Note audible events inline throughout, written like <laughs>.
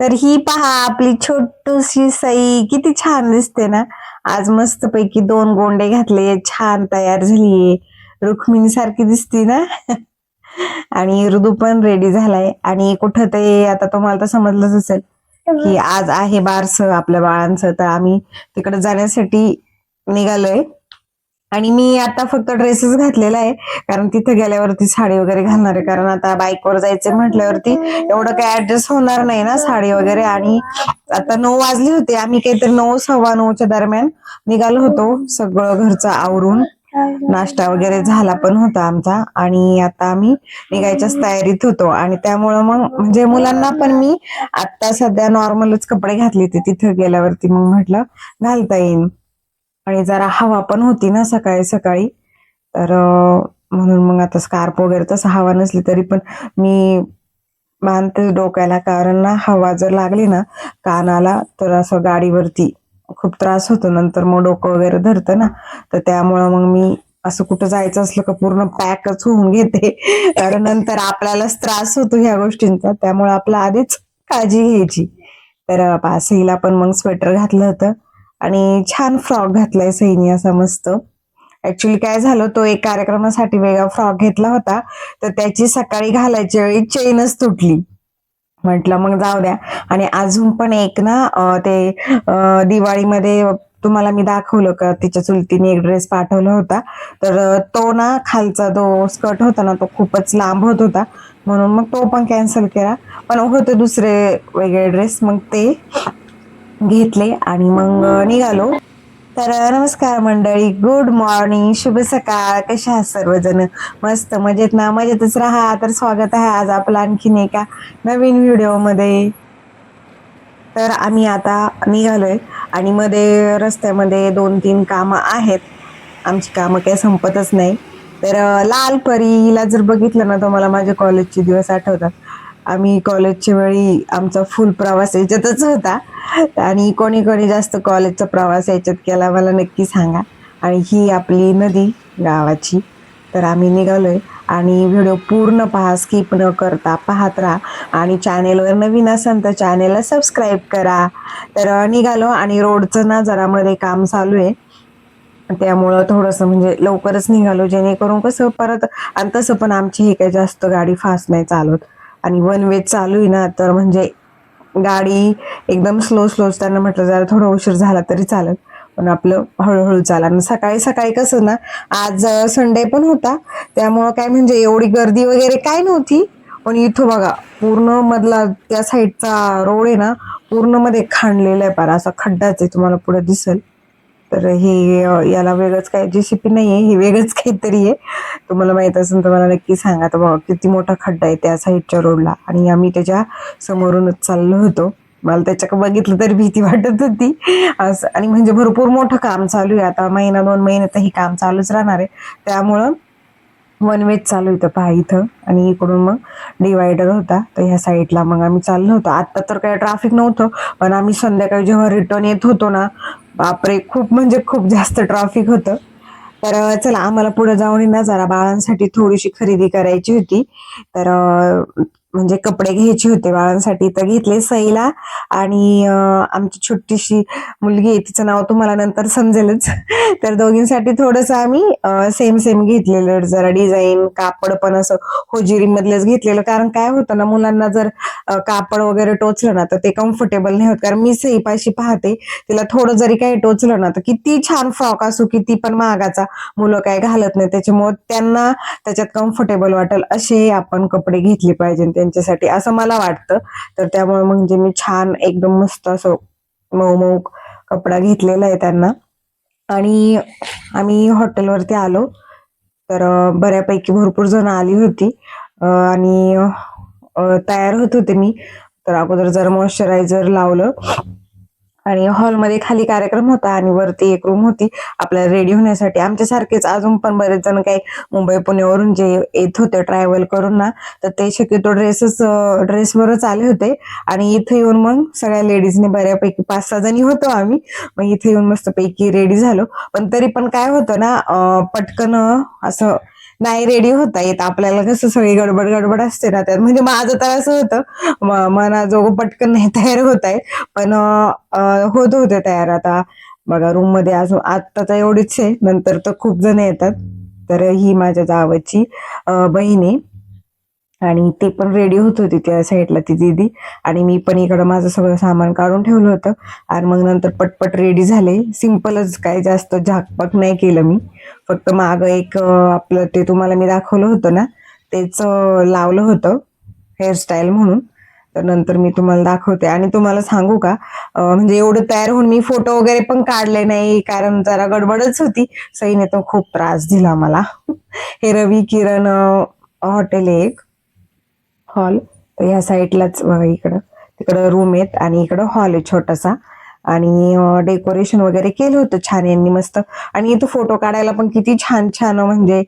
तर ही पहा आपली छोटीशी सई किती छान दिसते ना. आज मस्त पैकी दोन गोंडे घातले छान तयार झालीये रुक्मिणी सारखी दिसती ना. <laughs> आणि ऋतू पण रेडी झालाय. आणि कुठं ते आता तुम्हाला तर समजलंच असेल की आज आहे बारस आपल्या बाळांचं. तर आम्ही तिकडे जाण्यासाठी निघालोय. आणि मी आता फक्त ड्रेसच घातलेला आहे. कारण तिथे गेल्यावरती साडी वगैरे घालणार आहे. कारण आता बाईकवर जायचं म्हटल्यावरती एवढं काही ऍडजस्ट होणार नाही ना साडी वगैरे. आणि आता नऊ वाजली होते. आम्ही काहीतरी नऊ सव्वा नऊच्या दरम्यान निघालो होतो. सगळं घरचं आवरून नाश्ता वगैरे झाला पण होता आमचा. आणि आता आम्ही निघायच्याच तयारीत होतो. आणि त्यामुळं मग म्हणजे मुलांना पण मी आता सध्या नॉर्मलच कपडे घातले ते तिथं गेल्यावरती मग म्हटलं घालता येईल आणि जरा हवा पण होती ना सकाळी सकाळी. तर म्हणून मग आता स्कार्प वगैरे तसं हवा नसली तरी पण मी मानते डोक्याला. कारण ना हवा जर लागली ना कानाला तर असं गाडीवरती खूप त्रास होतो. नंतर मग डोकं वगैरे धरतं ना तर त्यामुळं मग मी असं कुठं जायचं असलं का पूर्ण पॅकच होऊन घेते. कारण नंतर आपल्यालाच त्रास होतो ह्या गोष्टींचा. त्यामुळे आपला आधीच काळजी घ्यायची. तर पासईला पण मग स्वेटर घातलं होतं. आणि छान फ्रॉक घातलाय सैनी असा मस्त. ऍक्च्युली काय झालं तो एक कार्यक्रमासाठी वेगळा फ्रॉक घेतला होता तर त्याची सकाळी घालायच्या वेळी चेनच तुटली. म्हटलं मग जाऊ द्या. आणि अजून पण एक ना ते दिवाळीमध्ये तुम्हाला मी दाखवलं का तिच्या चुलतीने एक ड्रेस पाठवला होता. तर तो ना खालचा जो स्कर्ट होता ना तो खूपच लांब होत होता. म्हणून मग तो पण कॅन्सल केला. पण होते दुसरे वेगळे ड्रेस मग ते घेतले आणि मग निघालो. तर नमस्कार मंडळी. गुड मॉर्निंग शुभ सकाळ. कशा आहात सर्वजण? मस्त मजेत ना? मजेतच राहा. तर स्वागत आहे आज आपलं आणखीन एका नवीन व्हिडिओमध्ये. तर आम्ही आता निघालोय आणि मध्ये रस्त्यामध्ये दोन तीन कामं आहेत. आमची कामं काही संपतच नाही. तर लाल परीला जर बघितलं ना तर मला माझे कॉलेजचे दिवस आठवतात. आम्ही कॉलेजच्या वेळी आमचा फुल प्रवास याच्यातच होता. आणि कोणी कोणी जास्त कॉलेजचा प्रवास याच्यात केला मला नक्की सांगा. आणि ही आपली नदी गावाची. तर आम्ही निघालोय आणि व्हिडिओ पूर्ण पहा स्किप न करता पाहत राहा. आणि चॅनेलवर नवीन असाल तर चॅनेलला सबस्क्राईब करा. तर निघालो आणि रोडचं ना जरा मध्ये काम चालू आहे. त्यामुळं थोडंसं म्हणजे लवकरच निघालो जेणेकरून कसं परत आणि तसं पण आमची हे काही जास्त गाडी फास्ट नाही चालवत. आणि वन वे चालू आहे ना तर म्हणजे गाडी एकदम स्लो स्लो त्यांना म्हटलं जरा थोडा उशीर झाला तरी चालेल. पण आपलं हळूहळू चाला आणि सकाळी सकाळी कसं ना आज संडे पण होता. त्यामुळं काय म्हणजे एवढी गर्दी वगैरे काय नव्हती. पण इथं बघा पूर्ण मधला त्या साईडचा रोड आहे ना पूर्णमध्ये खांडलेला आहे पारा. असा खड्डाच आहे तुम्हाला पुढे दिसेल. तर हे याला वेगळंच काय जेसीपी नाही आहे हे वेगळंच काहीतरी आहे. तुम्हाला माहीत असेल तर मला नक्की सांगा. तर बाबा किती मोठा खड्डा आहे त्या साईडच्या रोडला. आणि आम्ही त्याच्या समोरूनच चाललो होतो. मला त्याच्या बघितलं तरी भीती वाटत होती. असं आणि म्हणजे भरपूर मोठं काम चालू आहे. आता महिना दोन महिने तर हे काम चालूच राहणार आहे. त्यामुळं वन वेच चालू होतं पहा इथं. आणि इकडून मग डिवायडर होता. तर ह्या साईडला मग आम्ही चाललो होतो. आत्ता तर काही ट्रॅफिक नव्हतं. पण आम्ही संध्याकाळी जेव्हा रिटर्न येत होतो ना बापरे खूप म्हणजे खूप जास्त ट्रॅफिक होतं. तर चला आम्हाला पुढे जाऊन ना जरा बाळांसाठी थोडीशी खरेदी करायची होती. तर म्हणजे कपडे घ्यायचे होते बाळांसाठी तर घेतले सईला. आणि आमची छोटीशी मुलगी आहे तिचं नाव तुम्हाला नंतर समजेलच. <laughs> तर दोघींसाठी थोडंसं आम्ही सेम सेम घेतलेलं. जरा डिझाईन कापड पण असं होजिरी मधलंच घेतलेलं. कारण काय होतं ना मुलांना जर कापड वगैरे टोचलं ना तर ते कम्फर्टेबल नाही होत. कारण मी सईपाशी पाहते तिला थोडं जरी काही टोचलं ना तर किती छान फ्रॉक असू किती पण महागाचा मुलं काय घालत नाही त्याच्यामुळे त्यांना त्याच्यात कम्फर्टेबल वाटेल असे आपण कपडे घेतले पाहिजे त्यांच्यासाठी असं मला वाटतं. तर त्यामुळे म्हणजे मी छान एकदम मस्त असं मऊ मऊ कपडा घेतलेला आहे त्यांना. आणि आम्ही हॉटेलवरती आलो. तर बऱ्यापैकी भरपूर जण आली होती. आणि तयार होत होते मी. तर अगोदर जर मॉइश्चरायझर लावलं आणि हॉलमध्ये खाली कार्यक्रम होता आणि वरती एक रूम होती. आपल्याला रेडी होण्यासाठी आमच्यासारखेच अजून पण बरेच जण काही मुंबई पुण्यावरून जे येत होते ट्रॅव्हल करून ना तर ते शक्यतो ड्रेसच ड्रेसवरच आले होते. आणि इथे येऊन मग सगळ्या लेडीजने बऱ्यापैकी पाच सहा जणी होतो आम्ही. मग इथे येऊन मस्तपैकी रेडी झालो. पण तरी पण काय होतं ना पटकन असं नाही रेडी होता येत. आपल्याला कसं सगळी गडबड गडबड असते ना त्यात. म्हणजे माझं तर असं होतं. मना मनाजोगं पटकन नाही तयार होत आहे. पण होत होते तयार आता. बघा रूममध्ये अजून आता तर एवढीच आहे. नंतर तर खूप जण येतात. तर ही माझ्या जावची बहिणी बहीण. आहे आणि ते पण रेडी होत होती त्या साईडला ती दिदी. आणि मी पण इकडं माझं सगळं सामान काढून ठेवलं होतं. आणि मग नंतर पटपट रेडी झाले. सिम्पलच काय जास्त झाकपाक नाही केलं मी. फक्त माग एक आपलं ते तुम्हाला मी दाखवलं होतं ना तेच लावलं होतं. हेअरस्टाईल म्हणून. तर नंतर मी तुम्हाला दाखवते. आणि तुम्हाला सांगू का म्हणजे एवढं तयार होऊन मी फोटो वगैरे पण काढले नाही कारण जरा गडबडच होती. सईने तर खूप त्रास दिला मला. हे रवी किरण हॉटेल आहे एक. हॉल. या साईडलाच बघा इकडं. तिकडं रूम आहेत आणि इकडं हॉल आहे छोटासा. आणि डेकोरेशन वगैरे केलं होतं छान यांनी मस्त. आणि इथं फोटो काढायला पण किती छान छान म्हणजे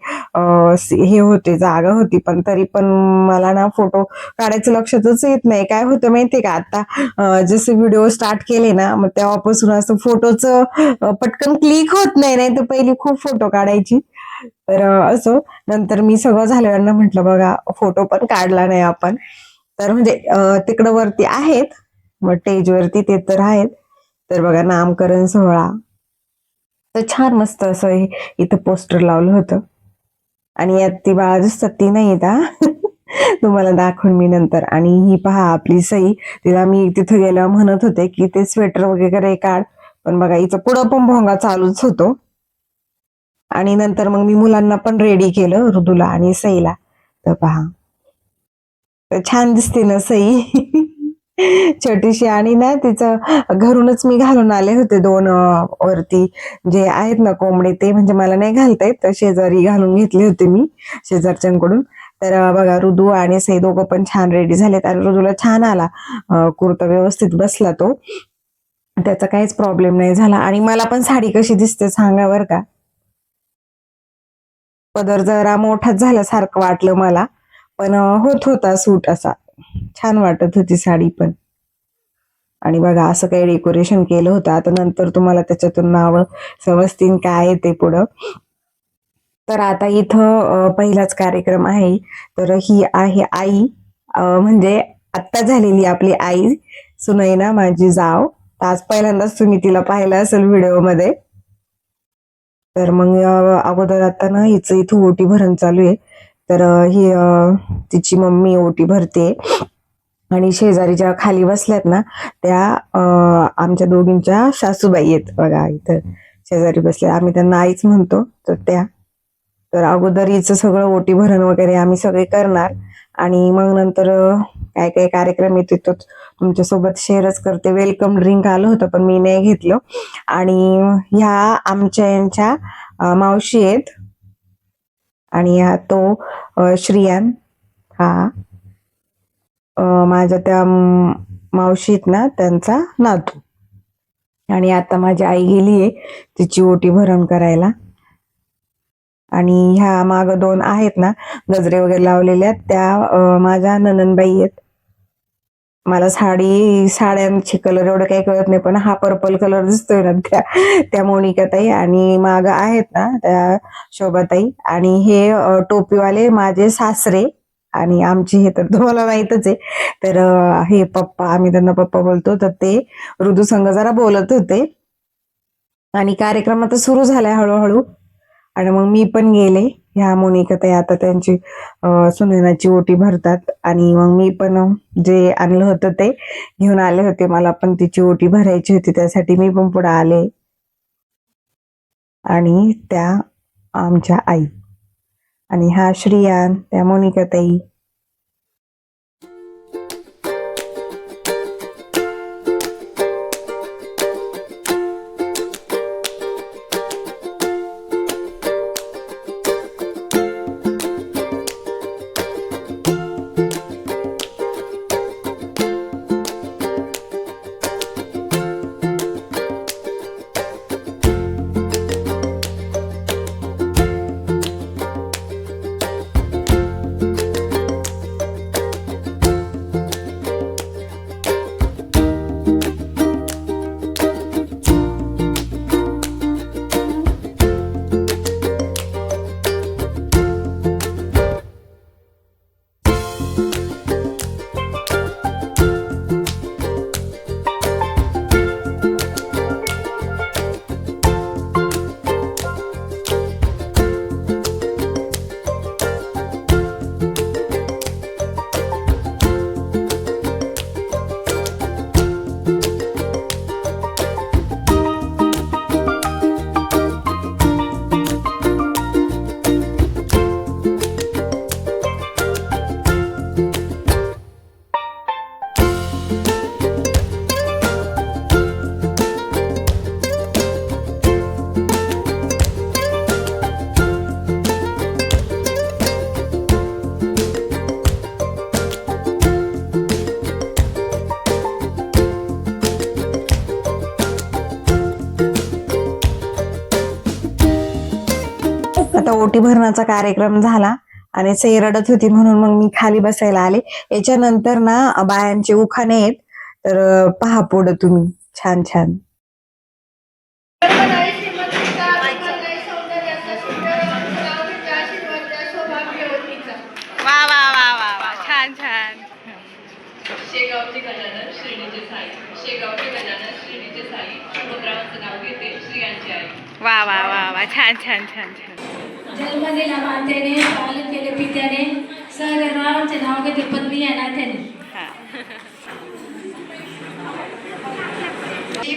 हे होते जागा होती. पण तरी पण मला ना फोटो काढायचं लक्षातच येत नाही. काय होतं माहितीये का? आता जसे व्हिडिओ स्टार्ट केले ना मग तेव्हापासून असं फोटोचं पटकन क्लिक होत नाही. नाही तर पहिली खूप फोटो काढायची. तर असो. नंतर मी सगळं झाल्यावर म्हटलं बघा फोटो पण काढला नाही आपण. तर म्हणजे तिकडं वरती आहेत मग स्टेज वरती ते तर आहेत. तर बघा नामकरण सोहळा. तर छान मस्त असं इथं पोस्टर लावलं होतं. आणि यात ती बाळा दिसतात ती नाही येत <laughs> तुम्हाला दाखवून मी नंतर. आणि ही पहा आपली सई. तिला मी तिथं गेल्यावर म्हणत होते की ते स्वेटर वगैरे काढ. पण बघा हिचं पुढं पण भोंगा चालूच होतो. आणि नंतर मग मी मुलांना पण रेडी केलं ऋतूला आणि सईला. तर पहा. तर छान दिसते ना सई. <laughs> छोटीशी आणि ना तिचं घरूनच मी घालून आले होते दोन वरती. जे आहेत ना कोंबडे ते म्हणजे मला नाही घालता येत तर शेजारी घालून घेतले होते मी शेजारच्यांकडून. तर बघा ऋदू आणि सई दोघं पण छान रेडी झालेत. आणि रुदूला छान आला. कुर्ता व्यवस्थित बसला तो. त्याचा काहीच प्रॉब्लेम नाही झाला. आणि मला पण साडी कशी दिसते सांगा बरं का. पदर जरा मोठाच झाल्यासारखं वाटलं मला. पण होत होता सूट असा. छान वाटत होती साडी पण. आणि बघा असं काही डेकोरेशन केलं होतं. आता नंतर तुम्हाला त्याच्यातून नाव समजतील काय आहे ते पुढं. तर आता इथं पहिलाच कार्यक्रम आहे. तर ही आहे आई. म्हणजे आत्ता झालेली आपली आई. सुनैना माझी जाव. आज पहिल्यांदाच तुम्ही तिला पाहिलं असेल व्हिडिओमध्ये. तर मग अगोदर आता ना हिचं इथं ओटी भरण चालू आहे. तर ही तिची मम्मी ओटी भरते. आणि शेजारी ज्या खाली बसल्यात ना त्या आमच्या दोघींच्या सासूबाई आहेत. बघा इथं शेजारी बसल्या. आम्ही त्यांना आईच म्हणतो तर त्या. तर अगोदर हिचं सगळं ओटी भरण वगैरे आम्ही सगळे करणार. आणि मग नंतर काय काय कार्यक्रम येते तो तुमच्यासोबत शेअरच करते वेलकम ड्रिंक आलं होतं पण मी नाही घेतलं. आणि ह्या आमच्या यांच्या मावशी आहेत. आणि हा तो श्रियान. हा. माझ्या त्या मावशीत मावशी आहेत ना त्यांचा नातू. आणि आता माझी आई गेली आहे तिची ओटी भरण करायला. आणि ह्या माग दोन आहेत ना गजरे वगैरे लावलेल्या त्या माझ्या नननबाई आहेत. मला साडी साड्यांचे कलर एवढं काही कळत नाही पण हा पर्पल कलर दिसतोय ना त्या त्या मोनिकाताई आणि माग आहेत ना त्या शोभाताई. आणि हे टोपीवाले माझे सासरे आणि आमचे हे तर तुम्हाला माहितच आहे. तर हे पप्पा आम्ही त्यांना पप्पा बोलतो तर ते ऋतू संघ जरा बोलत होते. आणि कार्यक्रम आता सुरू झालाय हळूहळू. आणि मग मी पण गेले. ह्या मोनिकाताई आता त्यांची अं, सुनैनाची ओटी भरतात. आणि मग मी पण जे आणलं होतं ते घेऊन आले होते. मला पण तिची ओटी भरायची होती. त्यासाठी मी पण पुढे आले. आणि त्या आमच्या आई. आणि हा श्रियान त्या मोनिकाताई ओटी भरण्याचा कार्यक्रम झाला आणि सई रडत होती म्हणून मग मी खाली बसायला आले. याच्यानंतर ना बायांचे उखाणे आहेत. तर पहा पुढं तुम्ही. छान छान. सर्वदाई श्रीमंतीचा मंगलदायी सौंदर्याचा शुभ्र लावणीचा आशीर्वाद द्या सौभाग्यवतीचा वा वा वा वा वा. छान छान. शेगावचे गजानन श्रेणीचे साई. शेगावचे गजानन श्रेणीचे साई. सुभद्रावांचं नाव घेते. श्रियांची आई. वा वा वा वा. छान छान छान छान. जन्म दिला मातेने पालन केले पित्याने सगळ्या रावांचे नाव घेते पत्नी या नात्याने.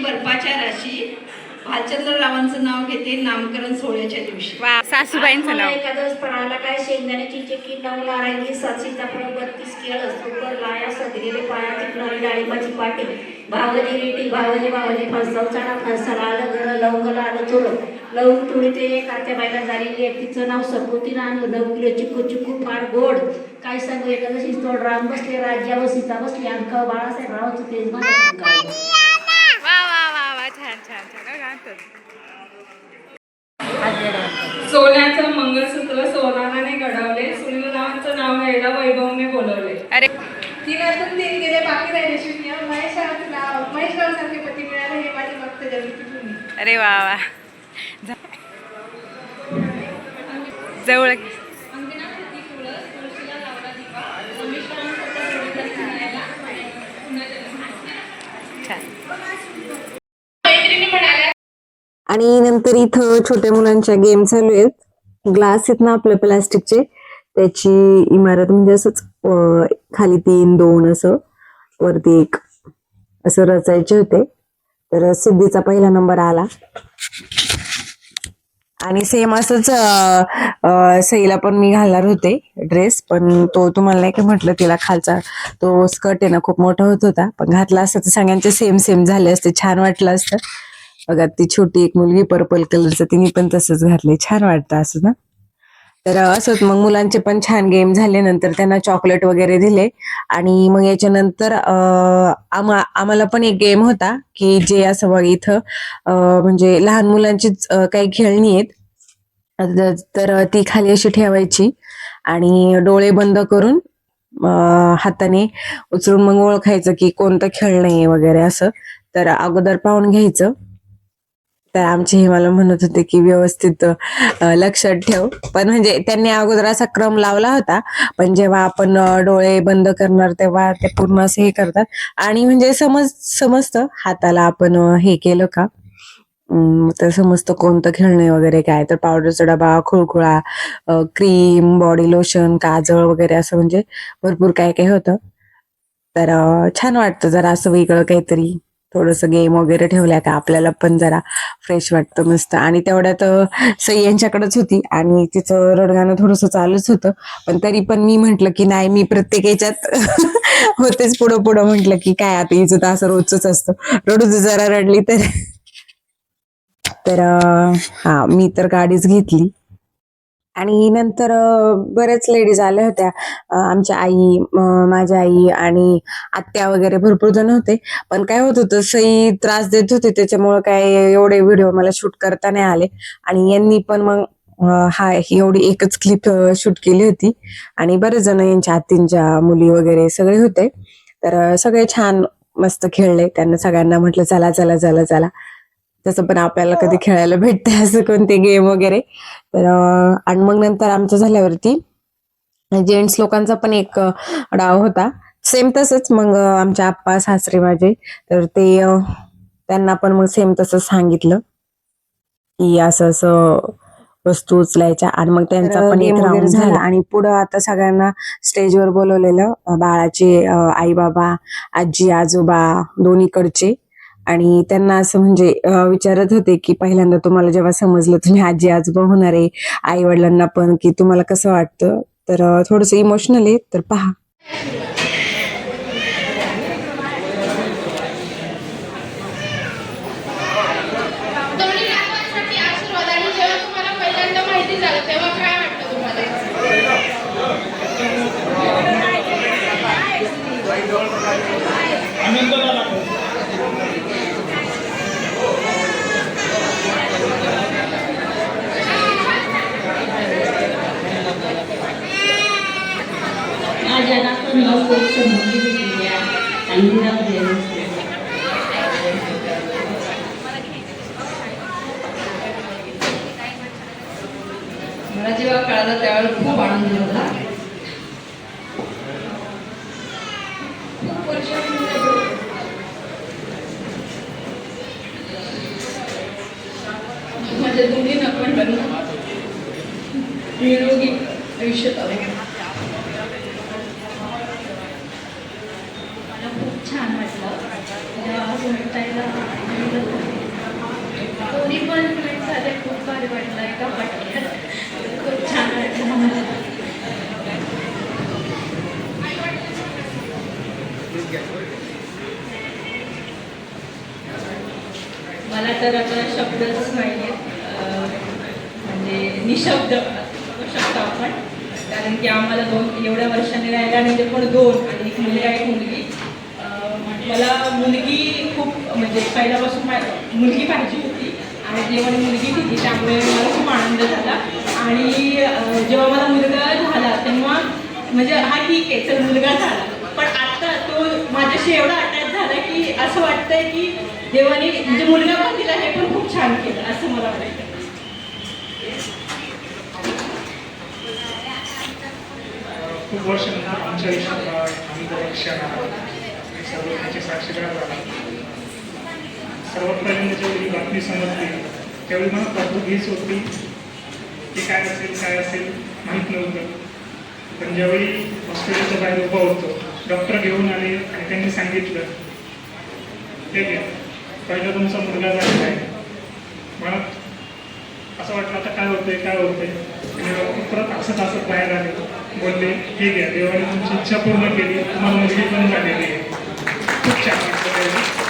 बर्फाच्या राशी भालचंद्र रावांचं नाव घेते नामकरण सोहळ्याच्या दिवशी. सासूबाईंचं नाव. एखादं फळाला काय शेंगदाण्याची चिक्की नऊ लारायची सात सीताफळ बत्तीस केळ सुपर लाया सदलेले पाया टिकणारी डाळिंबाची पाटी. भावली रेटी भावली भावली फणसाव चणा फणसाला आलं घर लवंगला आलं चोर लवंग तुळी ते एक आत्या बायला झालेली आहे तिचं नाव सपोती आणलं. नऊ किलो चिक्कू चिक्कू फार गोड. काय सांगू एकादशी तोड राम बसले राज्यावर सीता बसली अंक बाळासाहेब रावांचं गातं. सोन्याचं मंगळसूत्र सोनाराने घडवले. सुनील रावांचं नाव घ्यायला वैभवने बोलवले. अरे तीन असून तीन गेले बाकी राहिले शून्य महेश रावांचं नाव महेश रावांसारखे पती मिळाले हे माझे भक्त जगती अरे वा वा. जवळ. आणि नंतर इथं छोट्या मुलांच्या गेम चालू आहेत. ग्लास आहेत ना आपले प्लास्टिकचे त्याची इमारत म्हणजे असंच खाली तीन दोन असं वरती एक असं रचायचे होते. तर सिद्धीचा पहिला नंबर आला. आणि सेम असंच सईला पण मी घालणार होते ड्रेस पण तो तुम्हाला नाही का म्हटलं तिला खालचा तो स्कर्ट आहे ना खूप मोठा होत होता. पण घातला असता तर सगळ्यांचे सेम सेम झाले असते. छान वाटलं असतं. बघा ती छोटी एक मुलगी पर्पल कलरचं तिने पण तसंच घातले छान वाटतं असं ना? तर असंच मग मुलांचे पण छान गेम झाले नंतर त्यांना चॉकलेट वगैरे दिले. आणि मग याच्यानंतर आम्हा आम्हाला पण एक गेम होता की जे असं बघ इथं म्हणजे लहान मुलांचीच काही खेळणी आहेत. तर ती खाली अशी ठेवायची आणि डोळे बंद करून हाताने उचलून मग ओळखायचं की कोणतं खेळणं आहे वगैरे असं. तर अगोदर पाहून घ्यायचं. तर आमचे हे मला म्हणत होते की व्यवस्थित लक्षात ठेव. पण म्हणजे त्यांनी अगोदर असा क्रम लावला होता. पण जेव्हा आपण डोळे बंद करणार तेव्हा ते पूर्ण असं हे करतात. आणि म्हणजे समज समजतं हाताला आपण हे केलं का? तर समजतं कोणतं खेळणे वगैरे काय. तर पावडरचा डबा खुळखुळा क्रीम बॉडी लोशन काजळ वगैरे असं म्हणजे भरपूर काय काय होतं. तर छान वाटतं जरा असं वेगळं काहीतरी. थोडस गेम वगैरे ठेवल्या का आपल्याला पण जरा फ्रेश वाटतं मस्त. आणि तेवढ्यात सई यांच्याकडेच होती. आणि तिचं रडगाणं थोडस चालूच होतं. पण तरी पण मी म्हंटल की नाही मी प्रत्येक याच्यात <laughs> होतेच पुढं पुढं. म्हंटल की काय आता हिचं तर असं रोजच असतं. रडू जरा रडली तर. तर हा मी तर गाडीच घेतली. आणि नंतर बरेच लेडीज आल्या होत्या. आमच्या आई माझ्या आई आणि आत्या वगैरे भरपूर जण होते. पण काय होत होतं सई त्रास देत होते. त्याच्यामुळे काय एवढे व्हिडिओ मला शूट करता नाही आले. आणि यांनी पण मग हा ही एवढी एकच क्लिप शूट केली होती. आणि बरेच जण यांच्या आत्तींच्या मुली वगैरे सगळे होते. तर सगळे छान मस्त खेळले. त्यांना सगळ्यांना म्हटलं चला चला चला चला. तसं पण आपल्याला कधी खेळायला भेटते असं कोणते गेम वगैरे. तर आणि मग नंतर आमचं झाल्यावरती जेंट्स लोकांचा पण एक डाव होता. सेम तसंच मग आमच्या आप्पा सासरे माझे. तर ते त्यांना पण मग सेम तसं सांगितलं. की असं असं वस्तू उचलायच्या. आणि मग त्यांचा पण एक राऊंड झाला. आणि पुढं आता सगळ्यांना स्टेजवर बोलवलेलं बाळाचे आई बाबा आजी आजोबा दोन्हीकडचे. आणि त्यांना असं म्हणजे विचारत होते की पहिल्यांदा तुम्हाला जेव्हा समजलं तुम्ही आजी आजोबा होणार आहे आई वडिलांना पण की तुम्हाला कसं वाटतं? तर थोडस इमोशनल आहे तर पहा दोन्ही नातवांसाठी आशीर्वाद आणि जेव्हा तुम्हाला पहिल्यांदा माहिती झालं तेव्हा काय वाटतं तुम्हाला एक संधी भेटली आहे त्यांनी नाव मला जेव्हा कळालं त्यावेळेला खूप आनंद झाला. खूप वर्षांपूर्वी माझ्या दोन्ही नातवंडांना निरोगी आयुष्यात आले मला खूप छान वाटलं जेव्हा आज भेटायला मिळालं. दोन्ही पण भेट झाले खूप भारी वाटलं एका पटक्यात खूप छान वाटलं मला मला तर आता शब्दच नाही आहेत म्हणजे निशब्द म्हणू शकतो आपण. कारण की आम्हाला दोन एवढ्या वर्षांनी राहिल्यानंतर पण दोन. आणि एक मुलगा एक मुलगी. मला मुलगी खूप म्हणजे पहिल्यापासून मुलगी पाहिजे होती. आणि जेव्हा मुलगी दिली त्यामुळे मला खूप आनंद झाला. आणि जेव्हा मला मुलगा झाला तेव्हा म्हणजे हा ठीक आहे चल मुलगा झाला. पण आता तो माझ्याशी एवढा की असं वाटतंय की देवाने म्हणजे मुलगा पण दिला हे पण खूप छान केलं असं मला वाटतं खूप वर्षानंतर आमच्या आयुष्यात आम्ही क्षण सर्व त्याची साक्षीदार झाला. सर्वात ज्यावेळी बातमी समजली. त्यावेळी मला पद्धत हीच होती. की काय असेल काय असेल माहीत नव्हतं. पण ज्यावेळी हॉस्पिटलच्या बाहेर उभा होतो डॉक्टर घेऊन आले आणि त्यांनी सांगितलं हे घ्या पहिलं तुमचा मुलगा झालेला आहे. मला असं वाटलं आता काय होतंय काय होतंय? परत असं तासत बाहेर आले बोलले ठीक आहे देवाने तुमची इच्छा पूर्ण केली तुम्हाला मुलगी पण झालेली आहे. खूप छान वाटतं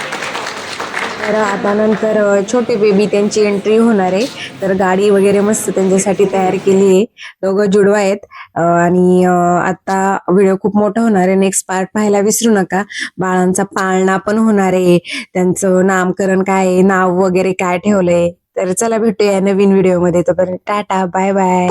तर आता नंतर छोटे बेबी त्यांची एंट्री होणार आहे. तर गाडी वगैरे मस्त त्यांच्यासाठी तयार केली आहे. दोघं जुडवा आहेत. आणि आता व्हिडिओ खूप मोठा होणार आहे. नेक्स्ट पार्ट पाहायला विसरू नका. बाळांचा पाळणा पण होणार आहे. त्यांचं नामकरण काय आहे नाव वगैरे काय ठेवलंय. तर चला भेटूया नवीन व्हिडिओमध्ये. तोपर्यंत टाटा बाय बाय